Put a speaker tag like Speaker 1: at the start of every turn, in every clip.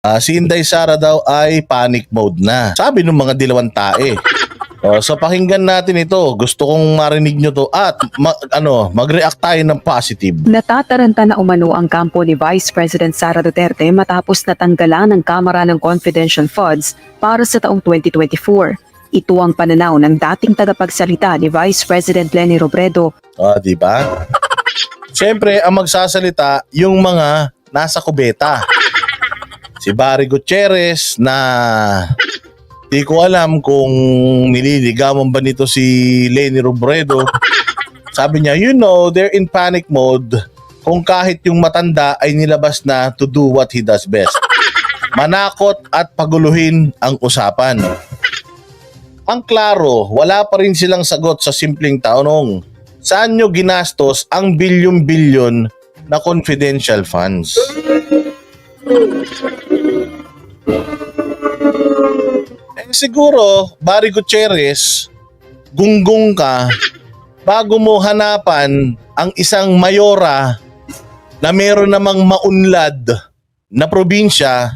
Speaker 1: Ah, si Inday Sara daw ay panic mode na. Sabi ng mga dilawang tae. Oh, so pakinggan natin ito. Gusto kong marinig nyo to at ma- ano, mag-react tayo ng positive.
Speaker 2: Natataranta na umano ang kampo ni Vice President Sara Duterte matapos natanggalan ng Kamara ng Confidential Funds para sa taong 2024. Ito ang pananaw ng dating tagapagsalita ni Vice President Leni Robredo
Speaker 1: Ah, di ba? Siyempre, ang magsasalita yung mga nasa kubeta. Si Barry Gutierrez na di ko alam kung nililigawan ba nito si Lenny Robredo. Sabi niya, you know, they're in panic mode kung kahit yung matanda ay nilabas na to do what he does best. Manakot at paguluhin ang usapan. Ang klaro, wala pa rin silang sagot sa simpleng tanong. Saan nyo ginastos ang bilyon-bilyon na confidential funds? Eh siguro, Barry Gutierrez, gunggong ka bago mo hanapan ang isang mayora na meron namang maunlad na probinsya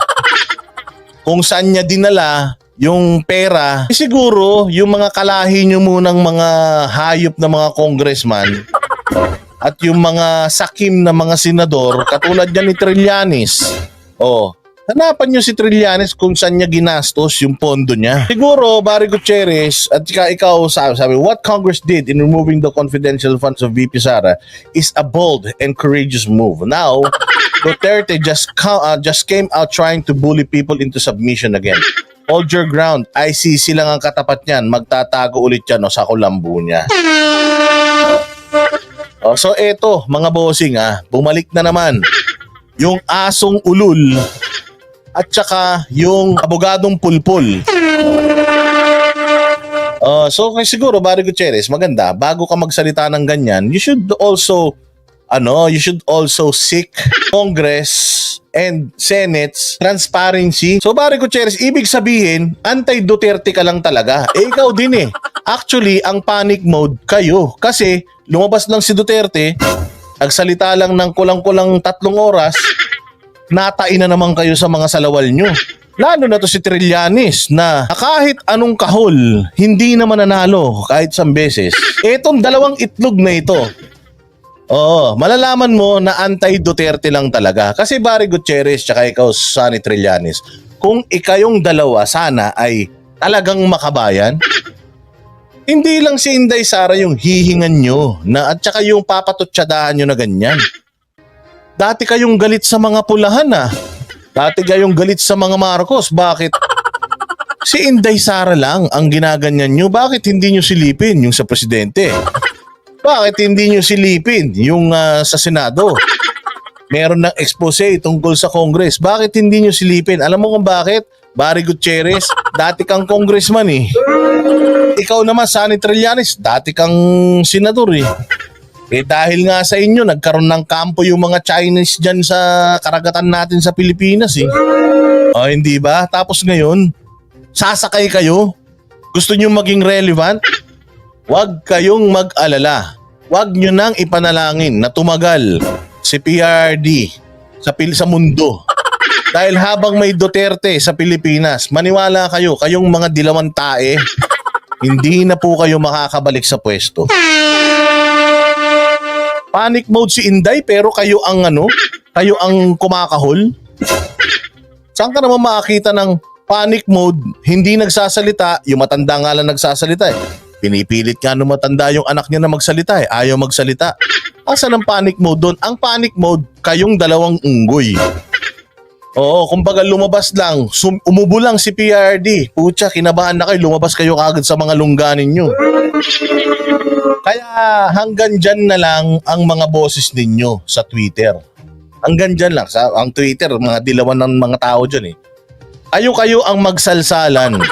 Speaker 1: kung saan niya dinala yung pera. Eh, siguro, yung mga kalahi nyo munang mga hayop na mga congressman at yung mga sakim na mga senador katulad niya ni Trillanes. Oh, hanapan nyo si Trillanes kung saan niya ginastos yung pondo niya. Siguro, Barry Gutierrez at saka ikaw sabi, sabi, what Congress did in removing the confidential funds of VP Sara is a bold and courageous move. Now, Duterte just, ca- uh, just came out trying to bully people into submission again. Hold your ground. ICC lang ang katapat niyan. Magtatago ulit yan o sa kulambu niya. Oh, so eto, mga bossing ah, bumalik na naman yung asong ulul at saka yung abogadong pulpul. Uh, so kaya siguro Barry Gutierrez, maganda, bago ka magsalita ng ganyan, you should also ano, you should also seek Congress and Senate's transparency. So Barry Gutierrez, ibig sabihin, anti-Duterte ka lang talaga. Eh ikaw din eh. Actually, ang panic mode kayo. Kasi lumabas lang si Duterte, nagsalita lang ng kulang-kulang tatlong oras, natain na naman kayo sa mga salawal nyo. Lalo na to si Trillanes na kahit anong kahol, hindi naman nanalo kahit isang beses. Etong dalawang itlog na ito, Oo, malalaman mo na anti-Duterte lang talaga. Kasi Barry Gutierrez tsaka ikaw, Sonny Trillanes, kung ikayong dalawa sana ay talagang makabayan, hindi lang si Inday Sara yung hihingan nyo na at saka yung papatutsadahan nyo na ganyan. Dati kayong galit sa mga pulahan ah. Dati kayong galit sa mga Marcos. Bakit? Si Inday Sara lang ang ginaganyan nyo. Bakit hindi nyo silipin yung sa presidente? Bakit hindi nyo silipin yung ah, sa Senado? Meron ng expose tungkol sa Congress. Bakit hindi nyo silipin? Alam mo kung bakit? Barry Gutierrez, dati kang congressman eh. Ikaw naman, Sonny Trillanes, dati kang senador eh. Eh dahil nga sa inyo, nagkaroon ng kampo yung mga Chinese dyan sa karagatan natin sa Pilipinas eh. O hindi ba? Tapos ngayon, sasakay kayo? Gusto nyo maging relevant? Huwag kayong mag-alala. Huwag nyo nang ipanalangin na tumagal si PRD sa pil sa mundo. Dahil habang may Duterte sa Pilipinas, maniwala kayo, kayong mga dilawan tae, hindi na po kayo makakabalik sa pwesto. Panic mode si Inday pero kayo ang ano, kayo ang kumakahol. Saan ka naman makakita ng panic mode, hindi nagsasalita, yung matanda nga lang nagsasalita eh. Pinipilit nga nung matanda yung anak niya na magsalita eh, ayaw magsalita. Asan ang panic mode doon? Ang panic mode, kayong dalawang unggoy. Oo, kumbaga lumabas lang, sum- umubo lang si PRD. Pucha, kinabahan na kayo, lumabas kayo kagad sa mga lungganin nyo. Kaya hanggang dyan na lang ang mga boses ninyo sa Twitter. Hanggang dyan lang. Sa, ang Twitter, mga dilawan ng mga tao dyan eh. Kayo kayo ang magsalsalan.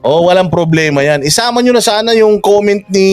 Speaker 1: Oh, walang problema yan. Isama nyo na sana yung comment ni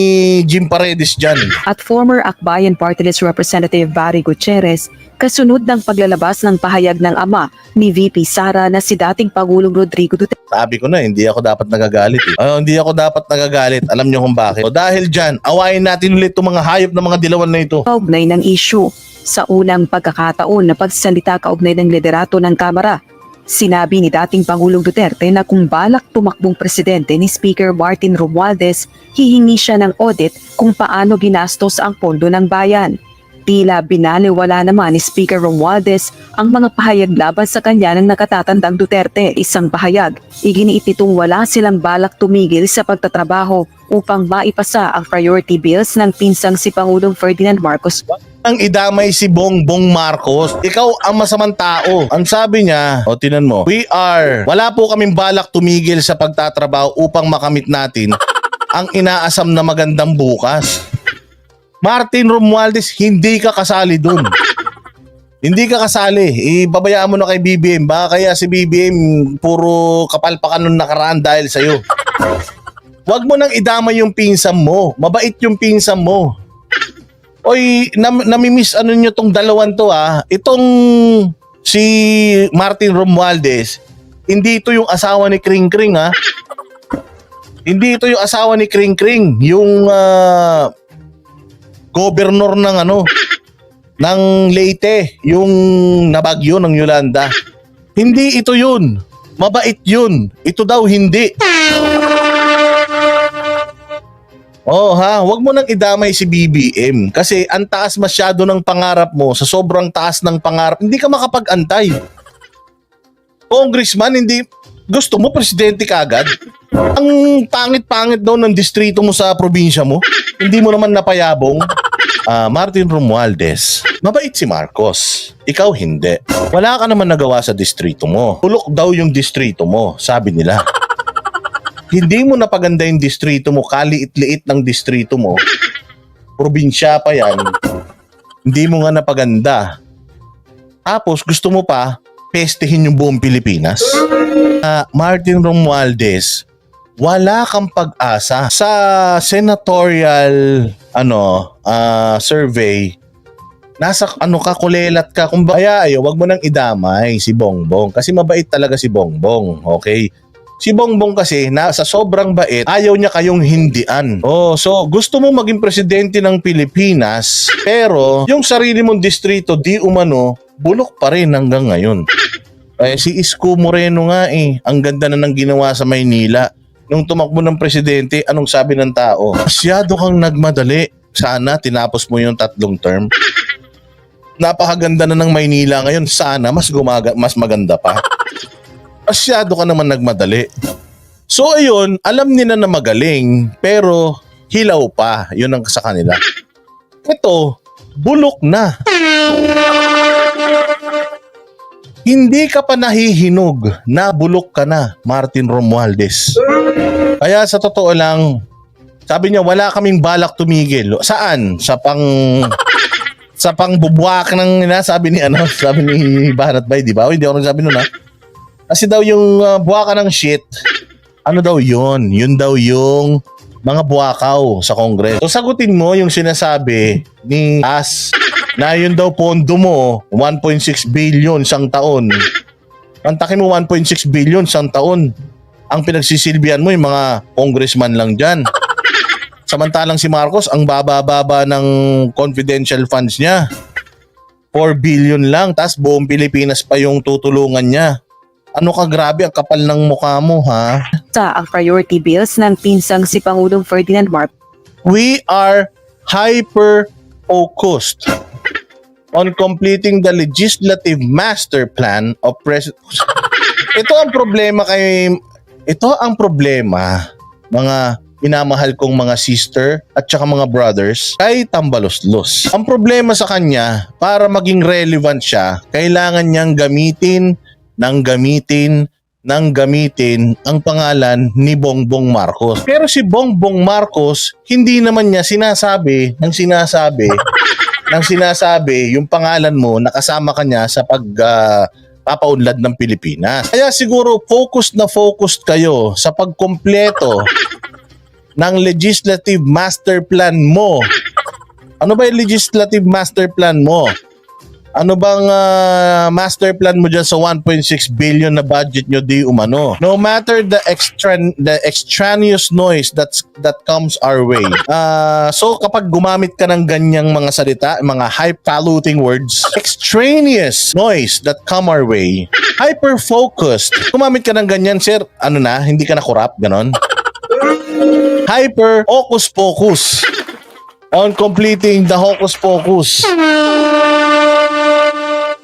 Speaker 1: Jim Paredes dyan.
Speaker 2: at former Akbayan Party List Representative Barry Gutierrez kasunod ng paglalabas ng pahayag ng ama ni VP Sara na si dating Pangulong Rodrigo Duterte
Speaker 1: Sabi ko na, hindi ako dapat nagagalit. Eh. Ah, hindi ako dapat nagagalit. Alam nyo kung bakit. So, dahil dyan, awayin natin ulit itong mga hayop na mga dilawan na ito.
Speaker 2: kaugnay ng issue. Sa unang pagkakataon na pagsalita kaugnay ng liderato ng Kamara, Sinabi ni dating Pangulong Duterte na kung balak tumakbong presidente ni Speaker Martin Romualdez, hihingi siya ng audit kung paano ginastos ang pondo ng bayan. Tila binaliwala naman ni Speaker Romualdez ang mga pahayag laban sa kanya ng nakatatandang Duterte. Isang pahayag, iginiit itong wala silang balak tumigil sa pagtatrabaho upang maipasa ang priority bills ng pinsang si Pangulong Ferdinand Marcos
Speaker 1: ang idamay si Bongbong Marcos. Ikaw ang masamang tao. Ang sabi niya, o tinan mo, we are, wala po kaming balak tumigil sa pagtatrabaho upang makamit natin ang inaasam na magandang bukas. Martin Romualdez, hindi ka kasali dun. Hindi ka kasali. Ibabayaan mo na kay BBM. Baka kaya si BBM puro kapalpakan nung nakaraan dahil sa'yo. Huwag mo nang idamay yung pinsam mo. Mabait yung pinsam mo. Oy, nam namimiss ano nyo tong dalawan to ah. Itong si Martin Romualdez, hindi ito yung asawa ni Kring Kring ah. Hindi ito yung asawa ni Kring Kring, yung ah, governor ng ano, ng Leyte, yung nabagyo ng Yolanda. Hindi ito yun. Mabait yun. Ito daw hindi. Oh ha, wag mo nang idamay si BBM kasi ang taas masyado ng pangarap mo sa sobrang taas ng pangarap, hindi ka makapag-antay. Congressman, hindi gusto mo presidente kagad? Ang pangit-pangit daw ng distrito mo sa probinsya mo. Hindi mo naman napayabong. Ah, Martin Romualdez, mabait si Marcos. Ikaw hindi. Wala ka naman nagawa sa distrito mo. Ulok daw yung distrito mo, sabi nila hindi mo napaganda yung distrito mo, kaliit-liit ng distrito mo, probinsya pa yan, hindi mo nga napaganda. Tapos gusto mo pa, pestehin yung buong Pilipinas. Ah, Martin Romualdez, wala kang pag-asa sa senatorial ano ah, survey nasa ano ka kulelat ka kung kaya ayo wag mo nang idamay si Bongbong kasi mabait talaga si Bongbong okay Si Bongbong kasi nasa sobrang bait, ayaw niya kayong hindian. Oh, so gusto mo maging presidente ng Pilipinas, pero yung sarili mong distrito di umano bulok pa rin hanggang ngayon. Eh, si Isko Moreno nga eh, ang ganda na ng ginawa sa Maynila. Nung tumakbo ng presidente, anong sabi ng tao? Masyado kang nagmadali. Sana tinapos mo yung tatlong term. Napakaganda na ng Maynila ngayon. Sana mas gumaga, mas maganda pa masyado ka naman nagmadali. So ayun, alam nila na magaling, pero hilaw pa. Yun ang sa kanila. Ito, bulok na. Hindi ka pa nahihinog, nabulok ka na, Martin Romualdez. Kaya sa totoo lang, sabi niya wala kaming balak tumigil. Saan? Sa pang sa pang bubuwak ng ina, sabi ni ano, sabi ni Barat Bay, di ba? O, hindi ako nagsabi nun ha. Kasi daw yung uh, buwaka ng shit, ano daw yun? Yun daw yung mga buwakaw sa Congress. So sagutin mo yung sinasabi ni As na yun daw pondo mo, 1.6 billion sang taon. Antakin mo 1.6 billion sang taon. Ang pinagsisilbihan mo yung mga congressman lang dyan. Samantalang si Marcos, ang baba-baba ng confidential funds niya. 4 billion lang, tas buong Pilipinas pa yung tutulungan niya. Ano ka grabe, ang kapal ng mukha mo ha?
Speaker 2: sa ang priority bills ng pinsang si Pangulong Ferdinand Marcos.
Speaker 1: We are hyper-focused on completing the legislative master plan of President... Ito ang problema kay... Ito ang problema, mga minamahal kong mga sister at saka mga brothers kay Tambaloslos. Ang problema sa kanya, para maging relevant siya, kailangan niyang gamitin ng gamitin ng gamitin ang pangalan ni Bongbong Marcos. Pero si Bongbong Marcos, hindi naman niya sinasabi ng sinasabi ng sinasabi yung pangalan mo nakasama ka niya sa pag ah, papaunlad ng Pilipinas. Kaya siguro focused na focused kayo sa pagkompleto ng legislative master plan mo. Ano ba yung legislative master plan mo? Ano bang ah, master plan mo dyan sa 1.6 billion na budget nyo di umano? No matter the extra the extraneous noise that's that comes our way. Ah, so kapag gumamit ka ng ganyang mga salita, mga highfalutin words, extraneous noise that come our way, hyper-focused. Gumamit ka ng ganyan, sir, ano na, hindi ka na corrupt, ganon? Hyper hocus pocus on completing the hocus pocus.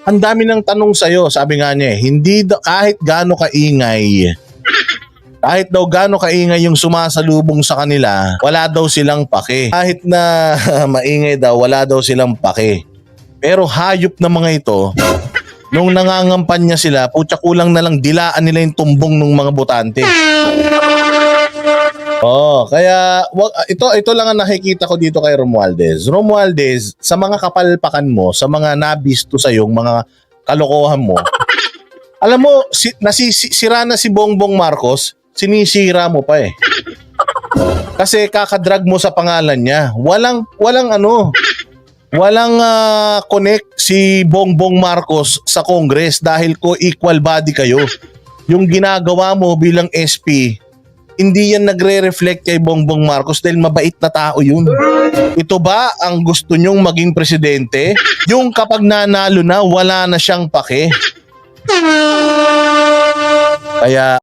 Speaker 1: Ang dami ng tanong sa'yo, sabi nga niya eh, hindi da- kahit gaano kaingay, kahit daw gaano kaingay yung sumasalubong sa kanila, wala daw silang pake. Kahit na maingay daw, wala daw silang pake. Pero hayop na mga ito, nung nangangampanya sila, putya kulang na lang dilaan nila yung tumbong ng mga botante. Oh, kaya wag, ito ito lang ang nakikita ko dito kay Romualdez. Romualdez, sa mga kapalpakan mo, sa mga nabisto sa yung mga kalokohan mo. alam mo, si, nasisi, sira na si Bongbong Marcos, sinisira mo pa eh. Kasi kakadrag mo sa pangalan niya. Walang walang ano, walang ah, connect si Bongbong Marcos sa Congress dahil ko equal body kayo. Yung ginagawa mo bilang SP, hindi yan nagre-reflect kay Bongbong Marcos dahil mabait na tao yun. Ito ba ang gusto nyong maging presidente? Yung kapag nanalo na, wala na siyang pake. Kaya